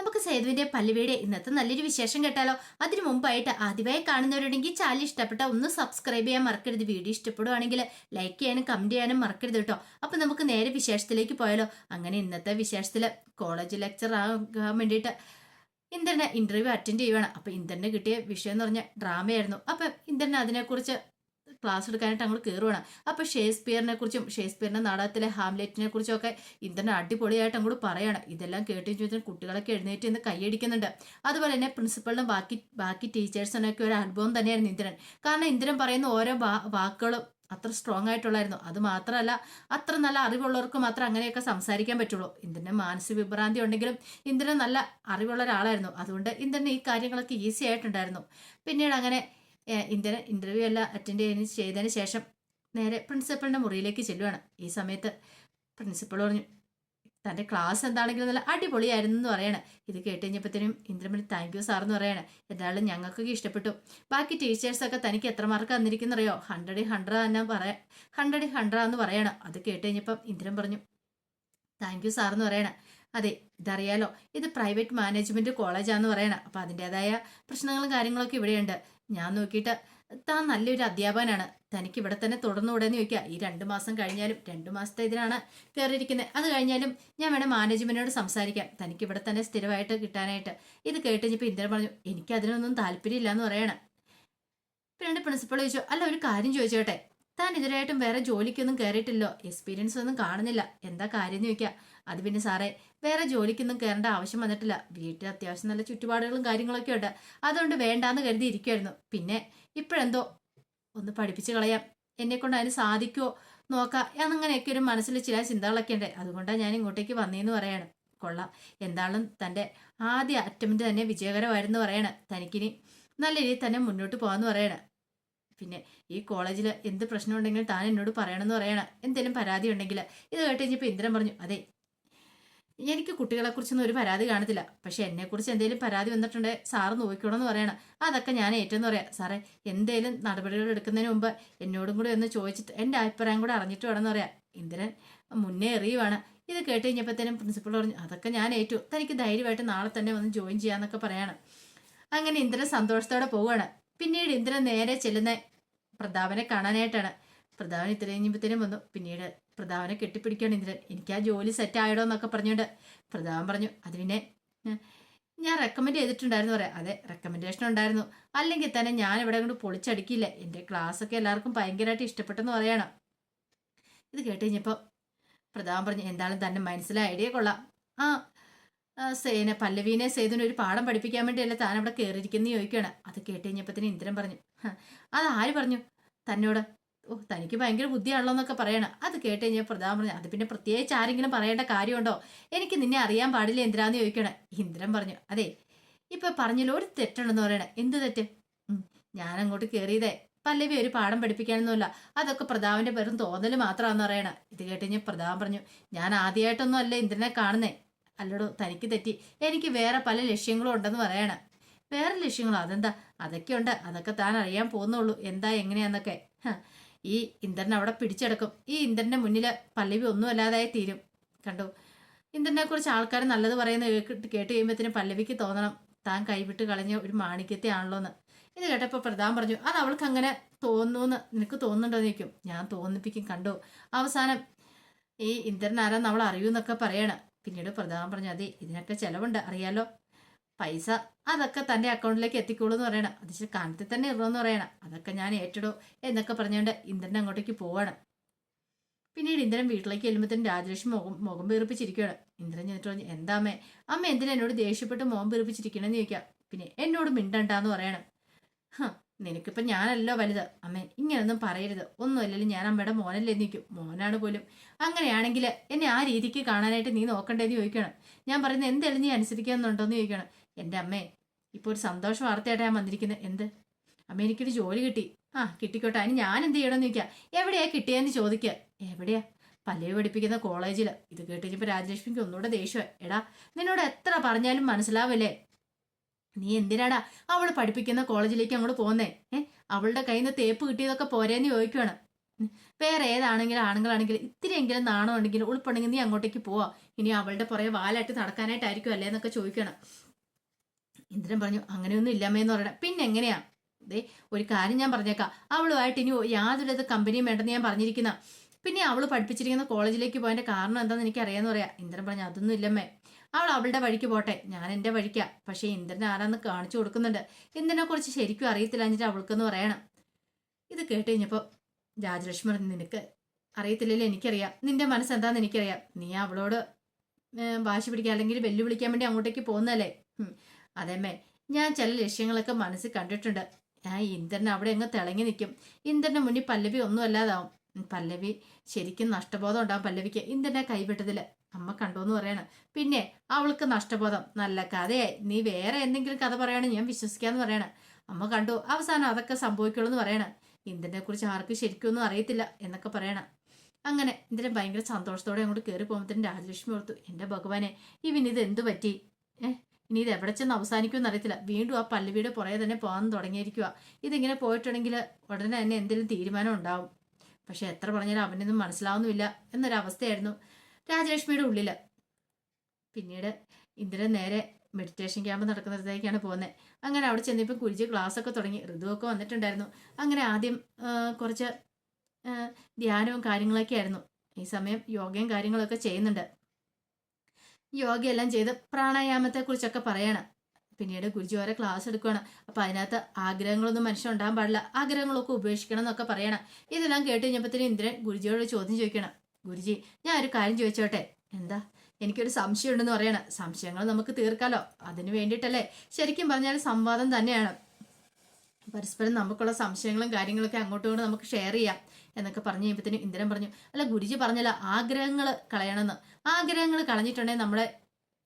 നമുക്ക് സേതുവിന്റെ പല്ലുവിയുടെ ഇന്നത്തെ നല്ലൊരു വിശേഷം കേട്ടാലോ? അതിനു മുമ്പായിട്ട് ആദ്യമായി കാണുന്നവരുണ്ടെങ്കിൽ ചാനൽ ഇഷ്ടപ്പെട്ട ഒന്ന് സബ്സ്ക്രൈബ് ചെയ്യാൻ മറക്കരുത്. വീഡിയോ ഇഷ്ടപ്പെടുവാണെങ്കിൽ ലൈക്ക് ചെയ്യാനും കമന്റ് ചെയ്യാനും മറക്കരുത് കേട്ടോ. അപ്പൊ നമുക്ക് നേരെ വിശേഷത്തിലേക്ക് പോയാലോ? അങ്ങനെ ഇന്നത്തെ വിശേഷത്തിൽ കോളേജ് ലെക്ചർ ആകാൻ വേണ്ടിയിട്ട് ഇന്ദ്രനെ ഇന്റർവ്യൂ അറ്റൻഡ് ചെയ്യുവാണ്. അപ്പൊ ഇന്ദ്രന് കിട്ടിയ വിഷയം എന്ന് പറഞ്ഞ ഡ്രാമയായിരുന്നു അപ്പൊ ഇന്ദ്രന് അതിനെക്കുറിച്ച് ക്ലാസ് എടുക്കാനായിട്ട് അങ്ങോട്ട് കയറുവാണ് അപ്പൊ ഷേക്സ്പിയറിനെ കുറിച്ചും ഷേക്സ്പിയറിന്റെ നാടകത്തിലെ ഹാംലെറ്റിനെ കുറിച്ചും ഒക്കെ ഇന്ദ്രൻ അടിപൊളിയായിട്ട് അങ്ങോട്ട് പറയാണ്. ഇതെല്ലാം കേട്ടും ചോദിച്ചാൽ കുട്ടികളൊക്കെ എഴുന്നേറ്റ് നിന്ന് കൈയടിക്കുന്നുണ്ട്. അതുപോലെ തന്നെ പ്രിൻസിപ്പളിനും ബാക്കി ബാക്കി ടീച്ചേഴ്സിനൊക്കെ ഒരു അനുഭവം തന്നെയായിരുന്നു ഇന്ദ്രൻ. കാരണം ഇന്ദ്രൻ പറയുന്ന ഓരോ വാക്കുകളും അത്ര സ്ട്രോങ് ആയിട്ടുള്ളായിരുന്നു. അത് മാത്രമല്ല അത്ര നല്ല അറിവുള്ളവർക്ക് മാത്രം അങ്ങനെയൊക്കെ സംസാരിക്കാൻ പറ്റുള്ളൂ. ഇന്ദ്രന് മാനസിക വിഭ്രാന്തി ഉണ്ടെങ്കിലും ഇന്ദ്രൻ നല്ല അറിവുള്ള ഒരാളായിരുന്നു. അതുകൊണ്ട് ഇന്ദ്രന് ഈ കാര്യങ്ങളൊക്കെ ഈസി ആയിട്ടുണ്ടായിരുന്നു. പിന്നീട് അങ്ങനെ ഏഹ്, ഇന്റർവ്യൂ എല്ലാം അറ്റൻഡ് ചെയ്യുന്ന ചെയ്തതിന് ശേഷം നേരെ പ്രിൻസിപ്പളിന്റെ മുറിയിലേക്ക് ചെല്ലുവാണ്. ഈ സമയത്ത് പ്രിൻസിപ്പൾ പറഞ്ഞു തന്റെ ക്ലാസ് എന്താണെങ്കിലും നല്ല അടിപൊളിയായിരുന്നു എന്ന് പറയണം. ഇത് കേട്ട് കഴിഞ്ഞപ്പോഴത്തേനും ഇന്ദ്രമണി താങ്ക് യു സാർ എന്ന് പറയണേ. എന്തായാലും ഞങ്ങൾക്കൊക്കെ ഇഷ്ടപ്പെട്ടു. ബാക്കി ടീച്ചേഴ്സൊക്കെ തനിക്ക് എത്ര മാർക്ക് തന്നിരിക്കുന്നറിയോ? ഹൺഡ്രഡ് ഹൺഡ്രഡ് തന്നെ പറയാം ഹൺഡ്രഡ് ഹൺഡ്രഡ് എന്ന് പറയണം. അത് കേട്ട് കഴിഞ്ഞപ്പം ഇന്ദ്രൻ പറഞ്ഞു താങ്ക് യു സാർ എന്ന് പറയണം. അതെ ഇതറിയാലോ. ഇത് പ്രൈവറ്റ് മാനേജ്മെന്റ് കോളേജാന്ന് പറയണം. അപ്പോൾ അതിന്റേതായ പ്രശ്നങ്ങളും കാര്യങ്ങളൊക്കെ ഇവിടെയുണ്ട്. ഞാൻ നോക്കിയിട്ട് താൻ നല്ലൊരു അധ്യാപകനാണ്. തനിക്ക് ഇവിടെ തന്നെ തുടർന്നുകൂടെ എന്ന് ചോദിക്കുക. ഈ രണ്ട് മാസം കഴിഞ്ഞാലും രണ്ട് മാസത്തെ ഇതിനാണ് കയറിയിരിക്കുന്നത് അത് കഴിഞ്ഞാലും ഞാൻ വേണം മാനേജ്മെന്റിനോട് സംസാരിക്കാം. തനിക്ക് ഇവിടെ തന്നെ സ്ഥിരമായിട്ട് കിട്ടാനായിട്ട്. ഇത് കേട്ട് കഴിഞ്ഞപ്പോൾ ഇന്ദ്ര പറഞ്ഞു എനിക്ക് അതിനൊന്നും താല്പര്യമില്ല എന്ന് പറയണം. പിന്നെ പ്രിൻസിപ്പൾ ചോദിച്ചു അല്ല ഒരു കാര്യം ചോദിച്ചോട്ടെ. താൻ ഇതിനായിട്ടും വേറെ ജോലിക്കൊന്നും കയറിയിട്ടില്ലോ എക്സ്പീരിയൻസ് ഒന്നും കാണുന്നില്ല. എന്താ കാര്യം എന്ന് അത് പിന്നെ സാറേ വേറെ ജോലിക്കൊന്നും കയറേണ്ട ആവശ്യം വന്നിട്ടില്ല. വീട്ടിൽ അത്യാവശ്യം നല്ല ചുറ്റുപാടുകളും കാര്യങ്ങളൊക്കെ ഉണ്ട്. അതുകൊണ്ട് വേണ്ടാന്ന് കരുതി ഇരിക്കുമായിരുന്നു പിന്നെ ഇപ്പോഴെന്തോ? ഒന്ന് പഠിപ്പിച്ചു കളയാം. എന്നെ കൊണ്ട് അതിന് സാധിക്കുമോ നോക്കാം. എന്നങ്ങനെയൊക്കെ ഒരു മനസ്സിൽ ചില ചിന്തകളൊക്കെ ഉണ്ട്. അതുകൊണ്ടാണ് ഞാൻ ഇങ്ങോട്ടേക്ക് വന്നേന്ന് പറയാണ്. കൊള്ളാം. എന്താളും തന്റെ ആദ്യ അറ്റംപ്റ്റ് തന്നെ വിജയകരമായിരുന്നു പറയണേ. തനിക്കിനി നല്ല രീതിയിൽ തന്നെ മുന്നോട്ട് പോകാമെന്ന് പറയണ. പിന്നെ ഈ കോളേജിൽ എന്ത് പ്രശ്നം ഉണ്ടെങ്കിലും താൻ എന്നോട് പറയണമെന്ന് പറയണം. എന്തെങ്കിലും പരാതി ഉണ്ടെങ്കിൽ ഇത് കേട്ട് കഴിഞ്ഞപ്പോൾ ഇന്ദ്രൻ പറഞ്ഞു അതെ എനിക്ക് കുട്ടികളെക്കുറിച്ചൊന്നും ഒരു പരാതി കാണത്തില്ല. പക്ഷെ എന്നെക്കുറിച്ച് എന്തെങ്കിലും പരാതി വന്നിട്ടുണ്ടെ സാറ് നോക്കിക്കണമെന്ന് പറയണം. അതൊക്കെ ഞാൻ ഏറ്റവും പറയാം. സാറേ എന്തേലും നടപടികൾ എടുക്കുന്നതിന് മുമ്പ് എന്നോടും കൂടി ഒന്ന് ചോദിച്ചിട്ട് എന്റെ അഭിപ്രായം കൂടെ അറിഞ്ഞിട്ട് വേണമെന്ന് പറയാം. ഇന്ദ്രൻ മുന്നേ എറിയുവാണ്. ഇത് കേട്ട് കഴിഞ്ഞപ്പോഴത്തേനും പ്രിൻസിപ്പൾ പറഞ്ഞു അതൊക്കെ ഞാൻ ഏറ്റു. തനിക്ക് ധൈര്യമായിട്ട് നാളെ തന്നെ വന്ന് ജോയിൻ ചെയ്യാമെന്നൊക്കെ പറയാണ്. അങ്ങനെ ഇന്ദ്രൻ സന്തോഷത്തോടെ പോവുകയാണ്. പിന്നീട് ഇന്ദ്രൻ നേരെ ചെല്ലുന്ന പ്രതാപനെ കാണാനായിട്ടാണ്. പ്രതാപൻ ഇത്ര കഴിഞ്ഞപ്പോഴത്തേനും വന്നു. പിന്നീട് പ്രതാപനെ കെട്ടിപ്പിടിക്കുകയാണ് ഇന്ദ്രൻ. എനിക്ക് ആ ജോലി സെറ്റ് ആയിടോ എന്നൊക്കെ പറഞ്ഞുകൊണ്ട് പ്രതാപൻ പറഞ്ഞു അത് പിന്നെ ഞാൻ റെക്കമെൻഡ് ചെയ്തിട്ടുണ്ടായിരുന്നു പറയാം. അതെ റെക്കമെൻഡേഷൻ ഉണ്ടായിരുന്നു. അല്ലെങ്കിൽ തന്നെ ഞാൻ ഇവിടെ കൊണ്ട് പൊളിച്ചടിക്കില്ല എന്റെ ക്ലാസ്സൊക്കെ എല്ലാവർക്കും ഭയങ്കരമായിട്ട് ഇഷ്ടപ്പെട്ടെന്ന് പറയണം. ഇത് കേട്ട് കഴിഞ്ഞപ്പോൾ പ്രതാപൻ പറഞ്ഞു എന്തായാലും തന്നെ മനസ്സിലായ ഐഡിയ കൊള്ളാം. ആ ആ, സേന പല്ലവീനെ സേതുവിനെ ഒരു പാഠം പഠിപ്പിക്കാൻ വേണ്ടിയല്ലേ താൻ അവിടെ കയറിയിരിക്കുന്ന ചോദിക്കുകയാണ്. അത് കേട്ട് തന്നെ ഇന്ദ്രൻ പറഞ്ഞു "ഹ, അത് ആര് പറഞ്ഞു? തന്നോട്. ഓ തനിക്ക് ഭയങ്കര ബുദ്ധിയാണല്ലോ എന്നൊക്കെ പറയണം. അത് കേട്ട് കഴിഞ്ഞാൽ പ്രധാനം പറഞ്ഞു അത് പിന്നെ പ്രത്യേകിച്ച് ആരെങ്കിലും പറയേണ്ട കാര്യമുണ്ടോ? എനിക്ക് നിന്നെ അറിയാൻ പാടില്ല എന്തിനാന്ന് ചോദിക്കണം. ഇന്ദ്രൻ പറഞ്ഞു അതെ ഇപ്പൊ പറഞ്ഞല്ലോ ഒരു തെറ്റുണ്ടെന്ന് പറയണേ. എന്ത് തെറ്റ്? ഞാൻ അങ്ങോട്ട് കയറിയതേ പല്ലവി ഒരു പാഠം പഠിപ്പിക്കാനൊന്നുമില്ല. അതൊക്കെ പ്രതാപന്റെ വെറും തോന്നൽ മാത്രമാണെന്ന് പറയണ. ഇത് കേട്ട് കഴിഞ്ഞാൽ പ്രതാപൻ പറഞ്ഞു ഞാൻ ആദ്യമായിട്ടൊന്നും അല്ല ഇന്ദ്രനെ കാണുന്നേ. അല്ലടോ തനിക്ക് തെറ്റി. എനിക്ക് വേറെ പല ലക്ഷ്യങ്ങളും ഉണ്ടെന്ന് പറയണ. വേറെ ലക്ഷ്യങ്ങളോ? അതെന്താ? അതൊക്കെ ഉണ്ട് അതൊക്കെ താൻ അറിയാൻ പോകുന്നുള്ളൂ. എന്താ എങ്ങനെയാന്നൊക്കെ. ഈ ഇന്ദ്രൻ അവിടെ പിടിച്ചെടുക്കും. ഈ ഇന്ദ്രന്റെ മുന്നിൽ പല്ലവി ഒന്നും അല്ലാതായി തീരും. കണ്ടു? ഇന്ദ്രനെ കുറിച്ച് ആൾക്കാർ നല്ലത് പറയുന്ന കേട്ട് കഴിയുമ്പോഴത്തേനും പല്ലവിക്ക് തോന്നണം. താൻ കൈവിട്ട് കളഞ്ഞ ഒരു മാണിക്യത്തെ ആണല്ലോ എന്ന് ഇത് കേട്ടപ്പോൾ പ്രധാൻ പറഞ്ഞു അത് അവൾക്ക് അങ്ങനെ തോന്നുന്നു. നിനക്ക് തോന്നുന്നുണ്ടോ? ചോദിക്കും. ഞാൻ തോന്നിപ്പിക്കും. കണ്ടു? അവസാനം ഈ ഇന്ദ്രൻ ആരാന്ന് അവൾ അറിയൂന്നൊക്കെ പറയണം. പിന്നീട് പ്രധാൻ പറഞ്ഞു അതെ ഇതിനൊക്കെ ചിലവുണ്ട്. അറിയാലോ? പൈസ അതൊക്കെ തന്റെ അക്കൗണ്ടിലേക്ക് എത്തിക്കോളൂ എന്ന് പറയണം. അത് ശരി കാനത്തിൽ തന്നെ ഇറങ്ങുമെന്ന് പറയണം. അതൊക്കെ ഞാൻ ഏറ്റെടു എന്നൊക്കെ പറഞ്ഞുകൊണ്ട് ഇന്ദ്രൻ അങ്ങോട്ടേക്ക് പോവാണ്. പിന്നീട് ഇന്ദ്രൻ വീട്ടിലേക്ക് ചെല്ലുമ്പോഴത്തേനും രാജലക്ഷ്മി മുഖം മുഖം വീർപ്പിച്ചിരിക്കുകയാണ്. ഇന്ദ്രൻ ചെന്നിട്ട് പറഞ്ഞു എന്താമേ അമ്മേ? എന്തിനാ എന്നോട് ദേഷ്യപ്പെട്ട് മുഖം വീർപ്പിച്ചിരിക്കണമെന്ന് ചോദിക്കാം. പിന്നെ എന്നോട് മിണ്ടണ്ടാന്ന് പറയണം. ഹ നിനക്കിപ്പം ഞാനല്ലോ വലുത്. അമ്മേ ഇങ്ങനൊന്നും പറയരുത്. ഒന്നുമല്ലല്ലോ ഞാൻ അമ്മയുടെ മോനല്ലേ നിൽക്കും മോനാണ് പോലും. അങ്ങനെയാണെങ്കിൽ എന്നെ ആ രീതിക്ക് കാണാനായിട്ട് നീ നോക്കണ്ടേന്ന് ചോദിക്കണം ഞാൻ പറയുന്നത് എന്തെങ്കിലും നീ അനുസരിക്കുന്നുണ്ടോന്ന് ചോദിക്കണം എന്റെ അമ്മേ ഇപ്പോൾ ഒരു സന്തോഷ വാർത്തയായിട്ട് ഞാൻ വന്നിരിക്കുന്നത് എന്ത്? അമ്മ എനിക്കൊരു ജോലി കിട്ടി. ആ കിട്ടിക്കോട്ടെ. അതിന് ഞാൻ എന്ത് ചെയ്യണമെന്ന് ചോദിക്കുക എവിടെയാ കിട്ടിയെന്ന് ചോദിക്കുക എവിടെയാ? പല്ലവി പഠിപ്പിക്കുന്ന കോളേജിൽ ഇത് കേട്ട് രാജലക്ഷ്മിക്ക് ഒന്നുകൂടെ ദേഷ്യം. എടാ നിന്നോട് എത്ര പറഞ്ഞാലും മനസ്സിലാവില്ലേ? നീ എന്തിനാടാ അവൾ പഠിപ്പിക്കുന്ന കോളേജിലേക്ക് അങ്ങോട്ട് പോന്നേ ഏ? അവളുടെ കയ്യിൽ നിന്ന് തേപ്പ് കിട്ടിയതൊക്കെ പോരേന്ന് ചോദിക്കുവാണ്. വേറെ ഏതാണെങ്കിലും ആണുങ്ങളാണെങ്കിലും ഇത്തിരിയെങ്കിലും നാണം ഉണ്ടെങ്കിലും നീ അങ്ങോട്ടേക്ക് പോവാ. ഇനി അവളുടെ പുറകെ വാലായിട്ട് നടക്കാനായിട്ടായിരിക്കും അല്ലേ എന്നൊക്കെ ചോദിക്കണം. ഇന്ദ്രൻ പറഞ്ഞു അങ്ങനെയൊന്നും എന്ന് പറയണം. പിന്നെ എങ്ങനെയാ? ദേ ഒരു കാര്യം ഞാൻ പറഞ്ഞേക്കാം. അവളുമായിട്ട് ഇനി യാതൊരു കമ്പനിയും വേണ്ടെന്ന് ഞാൻ പറഞ്ഞിരിക്കുന്ന. പിന്നെ അവൾ പഠിപ്പിച്ചിരിക്കുന്ന കോളേജിലേക്ക് പോയതിന്റെ കാരണം എന്താണെന്ന് എനിക്ക് അറിയാന്ന് പറയാം. ഇന്ദ്രൻ പറഞ്ഞു അതൊന്നും ഇല്ലമ്മേ. അവൾ അവളുടെ വഴിക്ക് പോട്ടെ. ഞാൻ എന്റെ വഴിക്കാ. പക്ഷേ ഇന്ദ്രൻ ആരാന്ന് കാണിച്ചു കൊടുക്കുന്നുണ്ട്. ഇന്ദ്രനെ കുറിച്ച് ശരിക്കും അറിയത്തില്ല എന്നിട്ട് അവൾക്കെന്ന് പറയണം. ഇത് കേട്ട് കഴിഞ്ഞപ്പോൾ രാജലക്ഷ്മി നിനക്ക് അറിയത്തില്ലല്ലോ എനിക്കറിയാം. നിന്റെ മനസ്സ് എന്താന്ന് എനിക്കറിയാം. നീ അവളോട് വാശി പിടിക്കുക അല്ലെങ്കിൽ വെല്ലുവിളിക്കാൻ വേണ്ടി അങ്ങോട്ടേക്ക് പോകുന്നല്ലേ ഉം. അതേമ്മേ ഞാൻ ചില ലക്ഷ്യങ്ങളൊക്കെ മനസ്സിൽ കണ്ടിട്ടുണ്ട്. ഞാൻ ഇന്ദ്രൻ അവിടെ അങ്ങ് തിളങ്ങി നിൽക്കും. ഇന്ദ്രന്റെ മുന്നിൽ പല്ലവി ഒന്നും അല്ലാതാവും. പല്ലവി ശരിക്കും നഷ്ടബോധം ഉണ്ടാവും പല്ലവിക്ക്. ഇന്ദ്രനെ കൈവിട്ടതിൽ അമ്മ കണ്ടോന്ന് പറയണം. പിന്നെ അവൾക്ക് നഷ്ടബോധം. നല്ല കഥയായി. നീ വേറെ എന്തെങ്കിലും കഥ പറയണ ഞാൻ വിശ്വസിക്കാന്ന് പറയണം. അമ്മ കണ്ടു. അവസാനം അതൊക്കെ സംഭവിക്കുള്ളൂ എന്ന് പറയണം. ഇന്ദ്രനെ കുറിച്ച് ആർക്കും ശരിക്കൊന്നും അറിയത്തില്ല എന്നൊക്കെ പറയണം. അങ്ങനെ ഇന്ദ്രൻ ഭയങ്കര സന്തോഷത്തോടെ അങ്ങോട്ട് കയറി പോകുമ്പോഴത്തേനും രാജലക്ഷ്മി ഓർത്തു എന്റെ ഭഗവാനെ ഇവൻ ഇത് എന്തു പറ്റി? ഏഹ് ഇനി ഇത് എവിടെ ചെന്ന് അവസാനിക്കുമെന്ന് അറിയത്തില്ല. വീണ്ടും ആ പല്ലവിയുടെ പുറകെ തന്നെ പോകാൻ തുടങ്ങിയിരിക്കുക ഇതിങ്ങനെ പോയിട്ടുണ്ടെങ്കിൽ ഉടനെ തന്നെ എന്തെങ്കിലും തീരുമാനം ഉണ്ടാവും. പക്ഷെ എത്ര പറഞ്ഞാലും അവനൊന്നും മനസ്സിലാവുന്നുമില്ല എന്നൊരവസ്ഥയായിരുന്നു രാജലക്ഷ്മിയുടെ ഉള്ളിൽ പിന്നീട് ഇന്ദിരൻ നേരെ മെഡിറ്റേഷൻ ക്യാമ്പ് നടക്കുന്നിടത്തേക്കാണ് പോകുന്നത് അങ്ങനെ അവിടെ ചെന്നപ്പോൾ കുരിച്ച് ഒക്കെ തുടങ്ങി. ഋതുവൊക്കെ വന്നിട്ടുണ്ടായിരുന്നു. അങ്ങനെ ആദ്യം കുറച്ച് ധ്യാനവും കാര്യങ്ങളൊക്കെ ആയിരുന്നു. ഈ സമയം യോഗയും കാര്യങ്ങളൊക്കെ ചെയ്യുന്നുണ്ട്. യോഗയെല്ലാം ചെയ്ത് പ്രാണായാമത്തെ കുറിച്ചൊക്കെ പറയണം. പിന്നീട് ഗുരുജി ഓരോ ക്ലാസ് എടുക്കുകയാണ് അപ്പൊ അതിനകത്ത് ആഗ്രഹങ്ങളൊന്നും മനുഷ്യൻ ഉണ്ടാകാൻ പാടില്ല. ആഗ്രഹങ്ങളൊക്കെ ഉപേക്ഷിക്കണം എന്നൊക്കെ പറയണം. ഇതെല്ലാം കേട്ട് കഴിഞ്ഞപ്പോഴത്തേനും ഇന്ദ്രൻ ഗുരുജിയോട് ചോദ്യം ചോദിക്കണം. ഗുരുജി ഞാൻ ഒരു കാര്യം ചോദിച്ചോട്ടെ? എന്താ? എനിക്കൊരു സംശയം ഉണ്ടെന്ന് പറയണം. സംശയങ്ങൾ നമുക്ക് തീർക്കാലോ? അതിന് വേണ്ടിയിട്ടല്ലേ? ശരിക്കും പറഞ്ഞാൽ സംവാദം തന്നെയാണ്. പരസ്പരം നമുക്കുള്ള സംശയങ്ങളും കാര്യങ്ങളൊക്കെ അങ്ങോട്ടും ഇങ്ങോട്ടും നമുക്ക് ഷെയർ ചെയ്യാം എന്നൊക്കെ പറഞ്ഞു കഴിയുമ്പോഴത്തേനും ഇന്ദ്രൻ പറഞ്ഞു അല്ല ഗുരുജി പറഞ്ഞല്ലോ ആഗ്രഹങ്ങൾ കളയണമെന്ന്. ആഗ്രഹങ്ങൾ കളഞ്ഞിട്ടുണ്ടെങ്കിൽ നമ്മളെ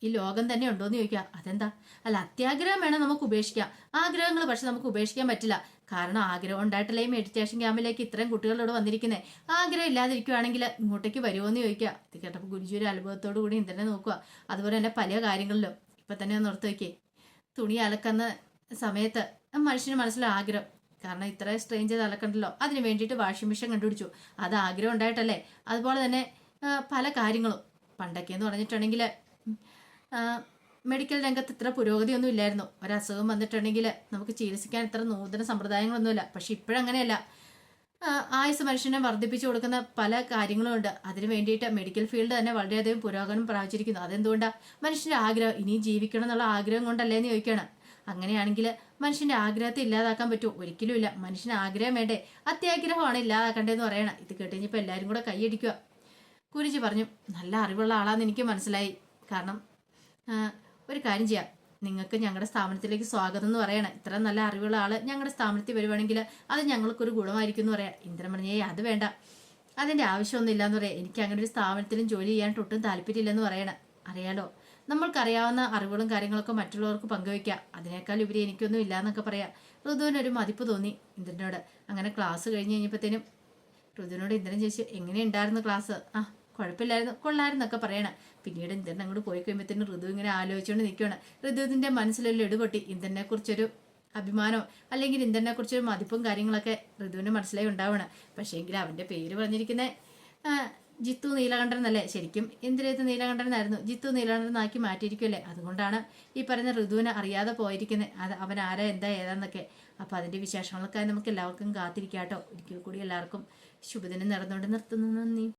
ഈ ലോകം തന്നെ ഉണ്ടോ എന്ന് ചോദിക്കുക. അതെന്താ? അല്ല അത്യാഗ്രഹം വേണം നമുക്ക് ഉപേക്ഷിക്കാം. ആഗ്രഹങ്ങൾ പക്ഷെ നമുക്ക് ഉപേക്ഷിക്കാൻ പറ്റില്ല. കാരണം ആഗ്രഹം ഉണ്ടായിട്ടല്ലേ ഈ മെഡിറ്റേഷൻ ക്യാമ്പിലേക്ക് ഇത്രയും കുട്ടികളോട് വന്നിരിക്കുന്നത് ആഗ്രഹം ഇല്ലാതിരിക്കുവാണെങ്കിൽ ഇങ്ങോട്ടേക്ക് വരുമോ എന്ന് ചോദിക്കുക. ഇത് കേട്ടപ്പോൾ ഗുരുജി ഒരു അനുഭവത്തോടു കൂടി ഇന്ദ്രനെ നോക്കുക. അതുപോലെ തന്നെ പല കാര്യങ്ങളിലും. ഇപ്പം തന്നെ ഒന്ന് ഓർത്ത് വയ്ക്കേ തുണി അലക്കുന്ന സമയത്ത് മനുഷ്യന് മനസ്സിൽ ആഗ്രഹം. കാരണം ഇത്ര സ്ട്രെയിൻ ചെയ്ത് അലക്കണ്ടല്ലോ അതിന് വേണ്ടിയിട്ട് വാഷിംഗ് മെഷീൻ കണ്ടുപിടിച്ചു. അത് ആഗ്രഹം ഉണ്ടായിട്ടല്ലേ? അതുപോലെ തന്നെ പല കാര്യങ്ങളും. പണ്ടൊക്കെ എന്ന് പറഞ്ഞിട്ടുണ്ടെങ്കിൽ മെഡിക്കൽ രംഗത്ത് ഇത്ര പുരോഗതിയൊന്നും ഇല്ലായിരുന്നു. ഒരസുഖം വന്നിട്ടുണ്ടെങ്കിൽ നമുക്ക് ചികിത്സിക്കാൻ ഇത്ര നൂതന സമ്പ്രദായങ്ങളൊന്നുമില്ല. പക്ഷെ ഇപ്പോഴങ്ങനെയല്ല. ആയുസ് മനുഷ്യനെ വർദ്ധിപ്പിച്ചു കൊടുക്കുന്ന പല കാര്യങ്ങളും ഉണ്ട്. അതിന് വേണ്ടിയിട്ട് മെഡിക്കൽ ഫീൽഡ് തന്നെ വളരെയധികം പുരോഗമനം പ്രാപിച്ചിരിക്കുന്നു. അതെന്തുകൊണ്ടാണ് മനുഷ്യന്റെ ആഗ്രഹം ഇനിയും ജീവിക്കണം എന്നുള്ള ആഗ്രഹം കൊണ്ടല്ലേ എന്ന് ചോദിക്കുകയാണ് അങ്ങനെയാണെങ്കിൽ മനുഷ്യന്റെ ആഗ്രഹത്തെ ഇല്ലാതാക്കാൻ പറ്റുമോ ഒരിക്കലും ഇല്ല മനുഷ്യന് ആഗ്രഹം വേണ്ടേ? അത്യാഗ്രഹമാണ് ഇല്ലാതാക്കേണ്ടതെന്ന് പറയണം. ഇത് കേട്ട് കഴിഞ്ഞപ്പോൾ എല്ലാവരും കൂടെ കൈയടിക്കുക. കുരിജി പറഞ്ഞു നല്ല അറിവുള്ള ആളാന്ന് എനിക്ക് മനസ്സിലായി. കാരണം ഒരു കാര്യം ചെയ്യാം. നിങ്ങൾക്ക് ഞങ്ങളുടെ സ്ഥാപനത്തിലേക്ക് സ്വാഗതം എന്ന് പറയണം. ഇത്ര നല്ല അറിവുള്ള ആൾ ഞങ്ങളുടെ സ്ഥാപനത്തിൽ വരുവാണെങ്കിൽ അത് ഞങ്ങൾക്കൊരു ഗുണമായിരിക്കും എന്ന് പറയാം. ഇന്ദ്രൻ പറഞ്ഞേ അത് വേണ്ട. അതിന്റെ ആവശ്യമൊന്നും എന്ന് പറയാം. എനിക്ക് അങ്ങനെ ഒരു സ്ഥാപനത്തിലും ജോലി ചെയ്യാനായിട്ട് ഒട്ടും താല്പര്യമില്ലെന്ന് പറയണം. അറിയാലോ? നമ്മൾക്കറിയാവുന്ന അറിവുകളും കാര്യങ്ങളൊക്കെ മറ്റുള്ളവർക്ക് പങ്കുവയ്ക്കാം. അതിനേക്കാൾ ഉപരി എനിക്കൊന്നും ഇല്ല എന്നൊക്കെ പറയാം ഋതുവിനൊരു മതിപ്പ് തോന്നി ഇന്ദ്രനോട്. അങ്ങനെ ക്ലാസ് കഴിഞ്ഞ് കഴിഞ്ഞപ്പോഴത്തേനും ഋതുവിനോട് ഇന്ദ്രൻ ചോദിച്ചു എങ്ങനെയുണ്ടായിരുന്നു ക്ലാസ്? ആ കുഴപ്പമില്ലായിരുന്നു കൊള്ളായിരുന്നൊക്കെ പറയണം. പിന്നീട് ഇന്ദ്രൻ അങ്ങോട്ട് പോയി കഴിയുമ്പോഴത്തേനും ഋതു ഇങ്ങനെ ആലോചിച്ചുകൊണ്ട് നിൽക്കുകയാണ് ഋതുവിന്റെ മനസ്സിലൊരു ഇടപെട്ടി ഇന്ദ്രനെ കുറിച്ചൊരു അഭിമാനമോ അല്ലെങ്കിൽ ഇന്ദ്രനെ കുറിച്ചൊരു മതിപ്പും കാര്യങ്ങളൊക്കെ ഋതുവിന്റെ മനസ്സിലായി ഉണ്ടാവണം. പക്ഷേ എങ്കിൽ അവന്റെ പേര് പറഞ്ഞിരിക്കുന്ന ജിത്തു നീലകണ്ഠൻ എന്നല്ലേ ശരിക്കും ഇന്ദ്രിയത്ത് നീലകണ്ഠൻ എന്നായിരുന്നു ജിത്തു നീലകണ്ഠൻ ആക്കി മാറ്റിയിരിക്കുമല്ലേ അതുകൊണ്ടാണ് ഈ പറഞ്ഞ ഋതുവിനെ അറിയാതെ പോയിരിക്കുന്നത് അത് അവൻ ആരാ എന്താ ഏതാന്നൊക്കെ. അപ്പോൾ അതിന്റെ വിശേഷങ്ങളൊക്കെ നമുക്ക് എല്ലാവർക്കും കാത്തിരിക്കാട്ടോ. ഒരിക്കൽ കൂടി എല്ലാവർക്കും ശുഭദിനം നടന്നുകൊണ്ട് നിർത്തുന്നു. നന്ദി.